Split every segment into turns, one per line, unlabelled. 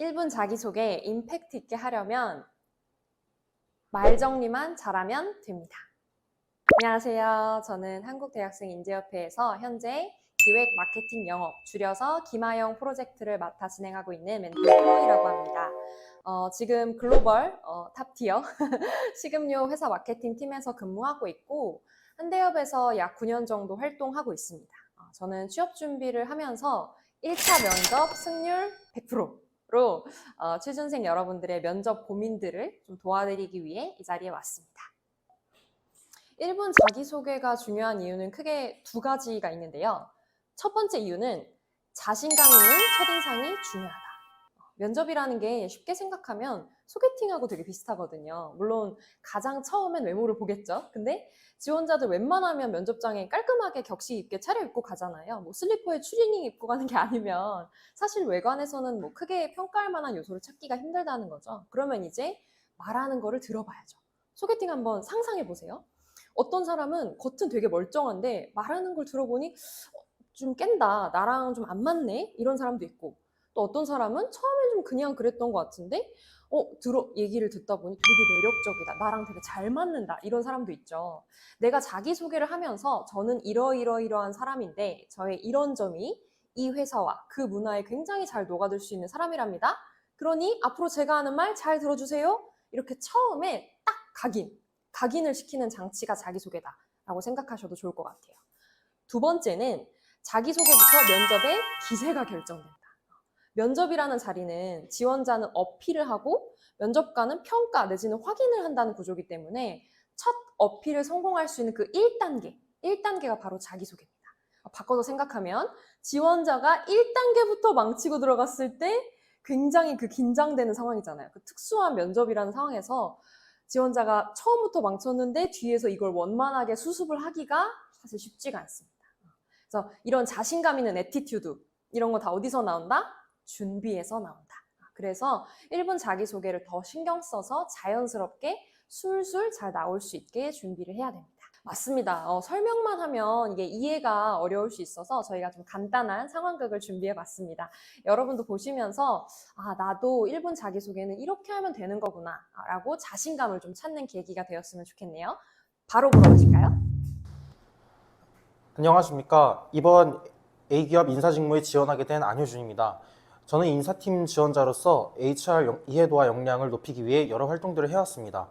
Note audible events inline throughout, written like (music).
1분 자기소개 임팩트 있게 하려면 말 정리만 잘하면 됩니다. 안녕하세요. 저는 한국대학생 인재협회에서 현재 기획 마케팅 영업, 줄여서 기마영 프로젝트를 맡아 진행하고 있는 멘토 플로이라고 합니다. 어, 지금 글로벌 어, 탑티어 (laughs) 식음료 회사 마케팅 팀에서 근무하고 있고 한대협에서 약 9년 정도 활동하고 있습니다. 어, 저는 취업 준비를 하면서 1차 면접 승률 100% 로 어, 취준생 여러분들의 면접 고민들을 좀 도와드리기 위해 이 자리에 왔습니다. 1분 자기소개가 중요한 이유는 크게 두 가지가 있는데요. 첫 번째 이유는 자신감 있는 첫인상이 중요하다. 면접이라는 게 쉽게 생각하면 소개팅하고 되게 비슷하거든요. 물론 가장 처음엔 외모를 보겠죠. 근데 지원자들 웬만하면 면접장에 깔끔하게 격식 있게 차려입고 가잖아요. 뭐 슬리퍼에 추리닝 입고 가는 게 (laughs) 아니면 사실 외관에서는 뭐 크게 평가할 만한 요소를 찾기가 힘들다는 거죠. 그러면 이제 말하는 거를 들어봐야죠. 소개팅 한번 상상해 보세요. 어떤 사람은 겉은 되게 멀쩡한데 말하는 걸 들어보니 어, 좀 깬다. 나랑 좀 안 맞네. 이런 사람도 있고 또 어떤 사람은 처음엔 좀 그냥 그랬던 것 같은데 어 들어 얘기를 듣다 보니 되게 매력적이다. 나랑 되게 잘 맞는다. 이런 사람도 있죠. 내가 자기 소개를 하면서 저는 이러이러이러한 사람인데 저의 이런 점이 이 회사와 그 문화에 굉장히 잘 녹아들 수 있는 사람이랍니다. 그러니 앞으로 제가 하는 말 잘 들어주세요. 이렇게 처음에 딱 각인, 각인을 시키는 장치가 자기소개다 라고 생각하셔도 좋을 것 같아요. 두 번째는 자기소개부터 면접의 기세가 결정된다. 면접이라는 자리는 지원자는 어필을 하고 면접관은 평가 내지는 확인을 한다는 구조이기 때문에 첫 어필을 성공할 수 있는 그 1단계, 1단계가 바로 자기소개입니다. 바꿔서 생각하면 지원자가 1단계부터 망치고 들어갔을 때 굉장히 그 긴장되는 상황이잖아요. 그 특수한 면접이라는 상황에서 지원자가 처음부터 망쳤는데 뒤에서 이걸 원만하게 수습을 하기가 사실 쉽지가 않습니다. 그래서 이런 자신감 있는 에티튜드 이런 거 다 어디서 나온다? 준비에서 나온다. 그래서 1분 자기소개를 더 신경 써서 자연스럽게 술술 잘 나올 수 있게 준비를 해야 됩니다. 맞습니다. 어, 설명만 하면 이게 이해가 어려울 수 있어서 저희가 좀 간단한 상황극을 준비해 봤습니다. 여러분도 보시면서 아, 나도 1분 자기소개는 이렇게 하면 되는 거구나 라고 자신감을 좀 찾는 계기가 되었으면 좋겠네요. 바로 물어보실까요?
안녕하십니까. 이번 A기업 인사직무에 지원하게 된 안효준입니다. 저는 인사팀 지원자로서 HR 영- 이해도와 역량을 높이기 위해 여러 활동들을 해왔습니다.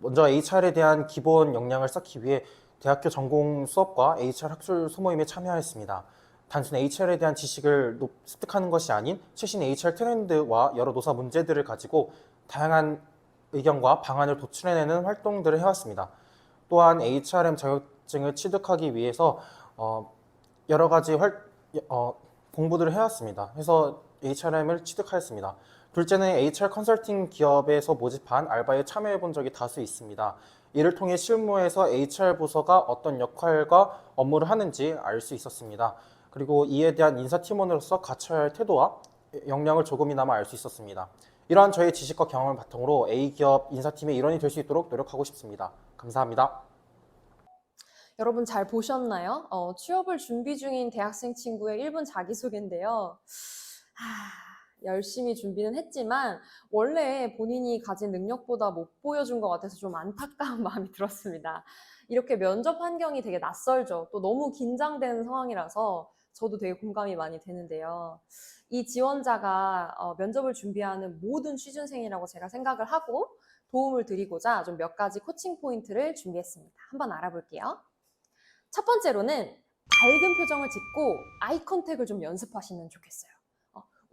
먼저 HR에 대한 기본 역량을 쌓기 위해 대학교 전공 수업과 HR 학술 소모임에 참여했습니다. 단순 HR에 대한 지식을 높- 습득하는 것이 아닌 최신 HR 트렌드와 여러 노사 문제들을 가지고 다양한 의견과 방안을 도출해내는 활동들을 해왔습니다. 또한 HRM 자격증을 취득하기 위해서 어, 여러 가지 활, 어, 공부들을 해왔습니다. 해서 HRM을 취득하였습니다. 둘째는 HR 컨설팅 기업에서 모집한 알바에 참여해 본 적이 다수 있습니다. 이를 통해 실무에서 HR 부서가 어떤 역할과 업무를 하는지 알 수 있었습니다. 그리고 이에 대한 인사팀원으로서 할 태도와 역량을 조금이나마 알 수 있었습니다. 이러한 저의 지식과 경험을 바탕으로 A기업 인사팀의 일원이 될 수 있도록 노력하고 싶습니다. 감사합니다.
여러분 잘 보셨나요? 어, 취업을 준비 중인 대학생 친구의 1분 자기소개인데요. 하, 열심히 준비는 했지만 원래 본인이 가진 능력보다 못 보여준 것 같아서 좀 안타까운 (laughs) 마음이 들었습니다. 이렇게 면접 환경이 되게 낯설죠. 또 너무 긴장되는 상황이라서 저도 되게 공감이 많이 되는데요. 이 지원자가 어, 면접을 준비하는 모든 취준생이라고 제가 생각을 하고 도움을 드리고자 좀 몇 가지 코칭 포인트를 준비했습니다. 한번 알아볼게요. 첫 번째로는 밝은 표정을 짓고 아이 컨택을 좀 연습하시면 좋겠어요.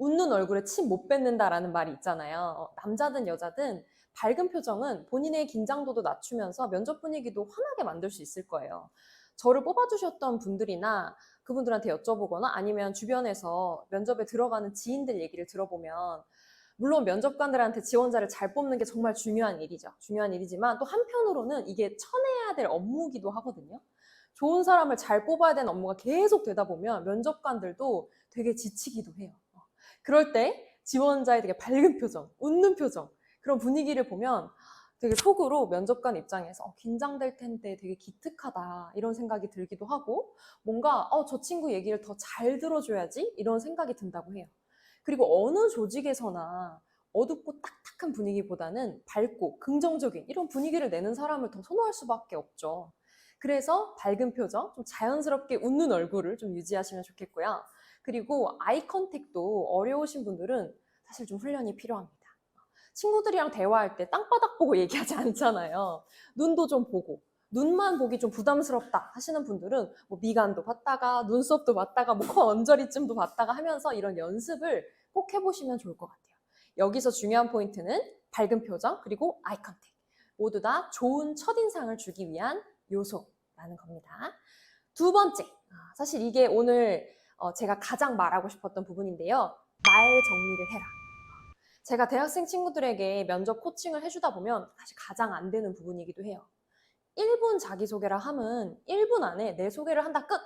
어, 웃는 얼굴에 침 못 뱉는다라는 말이 있잖아요. 어, 남자든 여자든 밝은 표정은 본인의 긴장도도 낮추면서 면접 분위기도 환하게 만들 수 있을 거예요. 저를 뽑아주셨던 분들이나 그분들한테 여쭤보거나 아니면 주변에서 면접에 들어가는 지인들 얘기를 들어보면 물론 면접관들한테 지원자를 잘 뽑는 게 정말 중요한 일이죠. 중요한 일이지만 또 한편으로는 이게 쳐내야 될 업무기도 하거든요. 좋은 사람을 잘 뽑아야 되는 업무가 계속 되다 보면 면접관들도 되게 지치기도 해요. 어, 그럴 때 지원자의 되게 밝은 표정, 웃는 표정, 그런 분위기를 보면 되게 속으로 면접관 입장에서 어, 긴장될 텐데 되게 기특하다 이런 생각이 들기도 하고 뭔가 어, 저 친구 얘기를 더 잘 들어줘야지 이런 생각이 든다고 해요. 그리고 어느 조직에서나 어둡고 딱딱한 분위기보다는 밝고 긍정적인 이런 분위기를 내는 사람을 더 선호할 수밖에 없죠. 그래서 밝은 표정, 좀 자연스럽게 웃는 얼굴을 좀 유지하시면 좋겠고요. 그리고 아이 컨택도 어려우신 분들은 사실 좀 훈련이 필요합니다. 친구들이랑 대화할 때 땅바닥 보고 얘기하지 않잖아요. 눈도 좀 보고 눈만 보기 좀 부담스럽다 하시는 분들은 뭐 미간도 봤다가 눈썹도 봤다가 뭐코 언저리쯤도 봤다가 하면서 이런 연습을 꼭 해보시면 좋을 것 같아요. 여기서 중요한 포인트는 밝은 표정 그리고 아이 컨택 모두 다 좋은 첫인상을 주기 위한 요소라는 겁니다. 두 번째, 아, 사실 이게 오늘 어, 제가 가장 말하고 싶었던 부분인데요. 말 정리를 해라. 제가 대학생 친구들에게 면접 코칭을 해주다 보면 사실 가장 안 되는 부분이기도 해요. 1분 자기소개라 함은 1분 안에 내 소개를 한다 끝!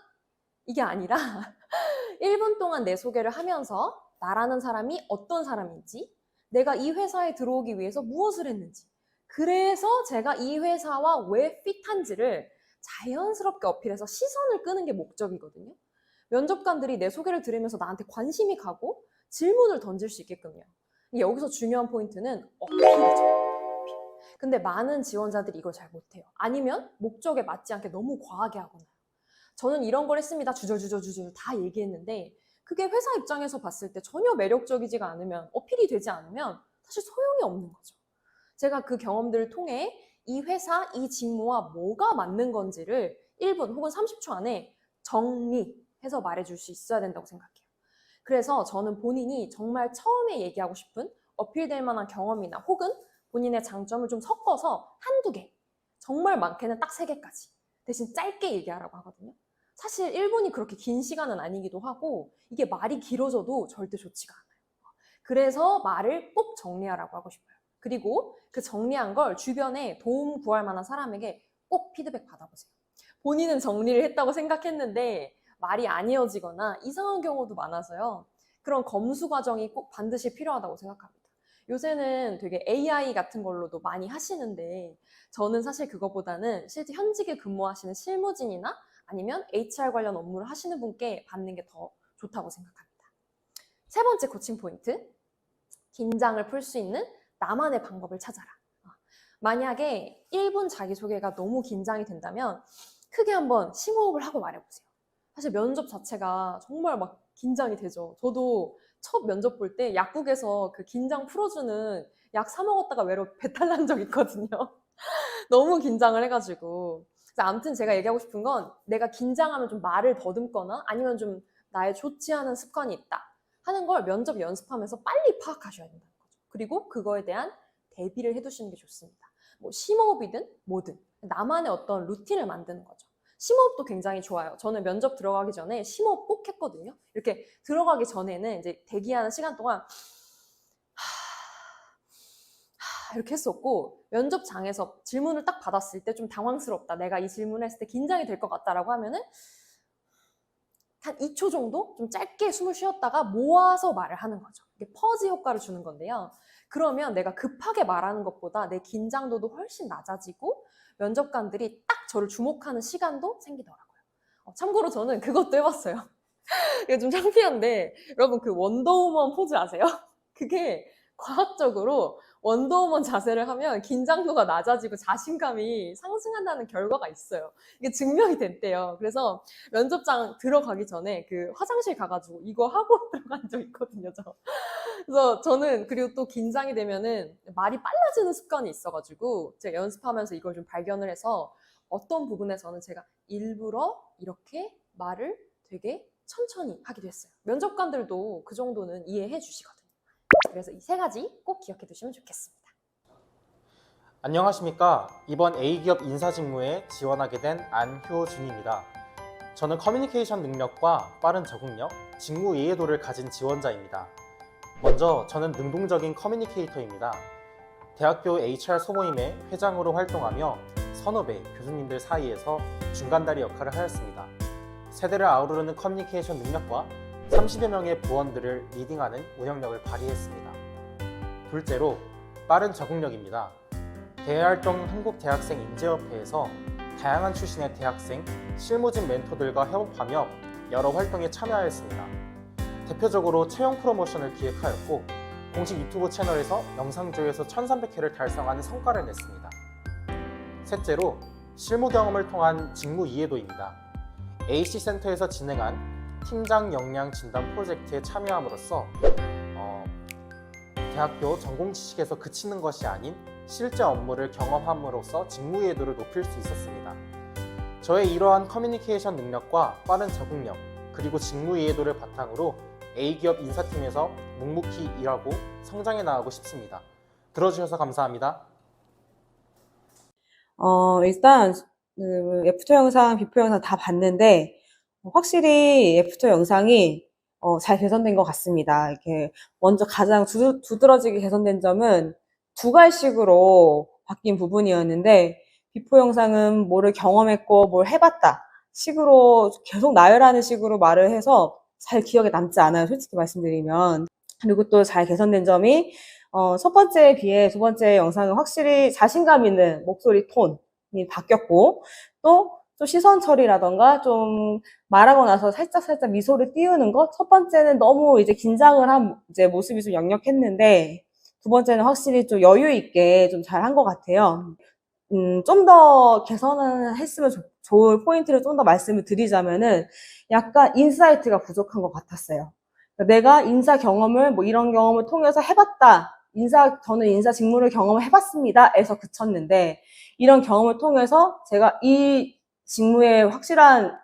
이게 아니라 (laughs) 1분 동안 내 소개를 하면서 나라는 사람이 어떤 사람인지, 내가 이 회사에 들어오기 위해서 무엇을 했는지, 그래서 제가 이 회사와 왜 핏한지를 자연스럽게 어필해서 시선을 끄는 게 목적이거든요. 면접관들이 내 소개를 들으면서 나한테 관심이 가고 질문을 던질 수 있게끔요. 여기서 중요한 포인트는 어필이죠. 어필. 근데 많은 지원자들이 이걸 잘 못해요. 아니면 목적에 맞지 않게 너무 과하게 하거나. 저는 이런 걸 했습니다. 주저주저주저 다 얘기했는데 그게 회사 입장에서 봤을 때 전혀 매력적이지가 않으면 어필이 되지 않으면 사실 소용이 없는 거죠. 제가 그 경험들을 통해 이 회사, 이 직무와 뭐가 맞는 건지를 1분 혹은 30초 안에 정리 해서 말해줄 수 있어야 된다고 생각해요. 그래서 저는 본인이 정말 처음에 얘기하고 싶은 어필될 만한 경험이나 혹은 본인의 장점을 좀 섞어서 한두 개, 정말 많게는 딱 세 개까지 대신 짧게 얘기하라고 하거든요. 사실 1분이 그렇게 긴 시간은 아니기도 하고 이게 말이 길어져도 절대 좋지가 않아요. 그래서 말을 꼭 정리하라고 하고 싶어요. 그리고 그 정리한 걸 주변에 도움 구할 만한 사람에게 꼭 피드백 받아보세요. 본인은 정리를 했다고 생각했는데 말이 안 이어지거나 이상한 경우도 많아서요. 그런 검수 과정이 꼭 반드시 필요하다고 생각합니다. 요새는 되게 AI 같은 걸로도 많이 하시는데 저는 사실 그것보다는 실제 현직에 근무하시는 실무진이나 아니면 HR 관련 업무를 하시는 분께 받는 게 더 좋다고 생각합니다. 세 번째 코칭 포인트. 긴장을 풀 수 있는 나만의 방법을 찾아라. 어, 만약에 1분 자기소개가 너무 긴장이 된다면 크게 한번 심호흡을 하고 말해보세요. 사실 면접 자체가 정말 막 긴장이 되죠. 저도 첫 면접 볼 때 약국에서 그 긴장 풀어주는 약 사 먹었다가 외로 (laughs) 배탈 난 적 있거든요. (laughs) 너무 긴장을 해가지고. 아무튼 제가 얘기하고 싶은 건 내가 긴장하면 좀 말을 더듬거나 아니면 좀 나의 좋지 않은 습관이 있다 하는 걸 면접 연습하면서 빨리 파악하셔야 된다는 거죠. 그리고 그거에 대한 대비를 해두시는 게 좋습니다. 뭐 심호흡이든 뭐든 나만의 어떤 루틴을 만드는 거죠. 심호흡도 굉장히 좋아요. 저는 면접 들어가기 전에 심호흡 꼭 했거든요. 이렇게 들어가기 전에는 이제 대기하는 시간 동안 (sighs) 이렇게 했었고 면접장에서 질문을 딱 받았을 때 좀 당황스럽다. 내가 이 질문을 했을 때 긴장이 될 것 같다라고 하면은 한 2초 정도 좀 짧게 숨을 쉬었다가 모아서 말을 하는 거죠. 이게 퍼즈 효과를 주는 건데요. 그러면 내가 급하게 말하는 것보다 내 긴장도도 훨씬 낮아지고 면접관들이 딱 저를 주목하는 시간도 생기더라고요. 어, 참고로 저는 그것도 해봤어요. (laughs) 이게 좀 창피한데 여러분 그 원더우먼 포즈 아세요? (laughs) 그게 과학적으로 원더우먼 자세를 하면 긴장도가 낮아지고 자신감이 상승한다는 결과가 있어요. 이게 증명이 됐대요. 그래서 면접장 들어가기 전에 그 화장실 가가지고 이거 하고 (laughs) 들어간 적 있거든요. 저. 그래서 저는 그리고 또 긴장이 되면은 말이 빨라지는 습관이 있어가지고 제가 연습하면서 이걸 좀 발견을 해서 어떤 부분에서는 제가 일부러 이렇게 말을 되게 천천히 하기도 했어요. 면접관들도 그 정도는 이해해 주시거든요. 그래서 이 세 가지 꼭 기억해 두시면 좋겠습니다.
안녕하십니까. 이번 A기업 인사직무에 지원하게 된 안효준입니다. 저는 커뮤니케이션 능력과 빠른 적응력, 직무 이해도를 가진 지원자입니다. 먼저 저는 능동적인 커뮤니케이터입니다. 대학교 HR 소모임의 회장으로 활동하며 선후배 교수님들 사이에서 중간다리 역할을 하였습니다. 세대를 아우르는 커뮤니케이션 능력과 30여 명의 부원들을 리딩하는 운영력을 발휘했습니다. 둘째로 빠른 적응력입니다. 대활동 한국대학생 인재협회에서 다양한 출신의 대학생, 실무진 멘토들과 협업하며 여러 활동에 참여하였습니다. 대표적으로 채용 프로모션을 기획하였고 공식 유튜브 채널에서 영상 조회수 1300회를 달성하는 성과를 냈습니다. 셋째로 실무 경험을 통한 직무 이해도입니다. AC 센터에서 진행한 팀장 역량 진단 프로젝트에 참여함으로써 어, 대학교 전공 지식에서 그치는 것이 아닌 실제 업무를 경험함으로써 직무 이해도를 높일 수 있었습니다. 저의 이러한 커뮤니케이션 능력과 빠른 적응력, 그리고 직무 이해도를 바탕으로 A기업 인사팀에서 묵묵히 일하고 성장해 나가고 싶습니다. 들어주셔서 감사합니다.
어, 일단 그 애프터 영상, 비포 영상 다 봤는데 확실히 애프터 영상이 어, 잘 개선된 것 같습니다. 이렇게 먼저 가장 두, 두드러지게 개선된 점은 두 갈식으로 바뀐 부분이었는데 비포 영상은 뭐를 경험했고 뭘 해봤다 식으로 계속 나열하는 식으로 말을 해서 잘 기억에 남지 않아요. 솔직히 말씀드리면. 그리고 또 잘 개선된 점이 어, 첫 번째에 비해 두 번째 영상은 확실히 자신감 있는 목소리 톤이 바뀌었고, 또, 또 시선 처리라던가 좀 말하고 나서 살짝 살짝 미소를 띄우는 것. 첫 번째는 너무 이제 긴장을 한 이제 모습이 좀 역력했는데, 두 번째는 확실히 좀 여유 있게 좀 잘 한 것 같아요. 음, 좀 더 개선을 했으면 좋, 좋을 포인트를 좀 더 말씀을 드리자면은, 약간 인사이트가 부족한 것 같았어요. 그러니까 내가 인사 경험을 뭐 이런 경험을 통해서 해봤다. 인사, 저는 인사 직무를 경험을 해봤습니다. 에서 그쳤는데, 이런 경험을 통해서 제가 이 직무에 확실한,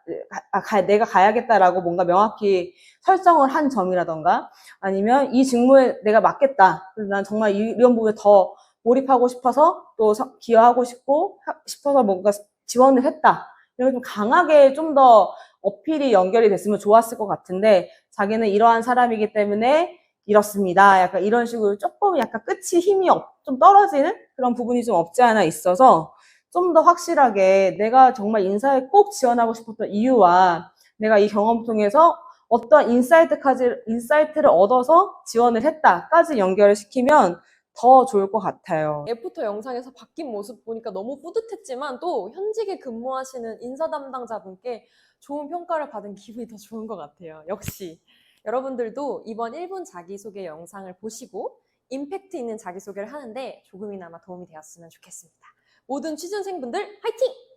아, 가- 내가 가야겠다라고 뭔가 명확히 설정을 한 점이라던가, 아니면 이 직무에 내가 맞겠다. 그래서 난 정말 이- 이런 부분에 더 몰입하고 싶어서 또 서- 기여하고 싶고, 하- 싶어서 뭔가 지원을 했다. 이런 좀 강하게 좀 더 어필이 연결이 됐으면 좋았을 것 같은데, 자기는 이러한 사람이기 때문에 이렇습니다. 약간 이런 식으로 조금 약간 끝이 힘이 없, 좀 떨어지는 그런 부분이 좀 없지 않아 있어서 좀 더 확실하게 내가 정말 인사에 꼭 지원하고 싶었던 이유와 내가 이 경험 통해서 어떤 인사이트까지, 인사이트를 얻어서 지원을 했다까지 연결을 시키면 더 좋을 것 같아요.
애프터 영상에서 바뀐 모습 보니까 너무 뿌듯했지만 또 현직에 근무하시는 인사 담당자분께 좋은 평가를 받은 기분이 더 좋은 것 같아요. 역시 여러분들도 이번 1분 자기소개 영상을 보시고 임팩트 있는 자기소개를 하는데 조금이나마 도움이 되었으면 좋겠습니다. 모든 취준생분들 화이팅!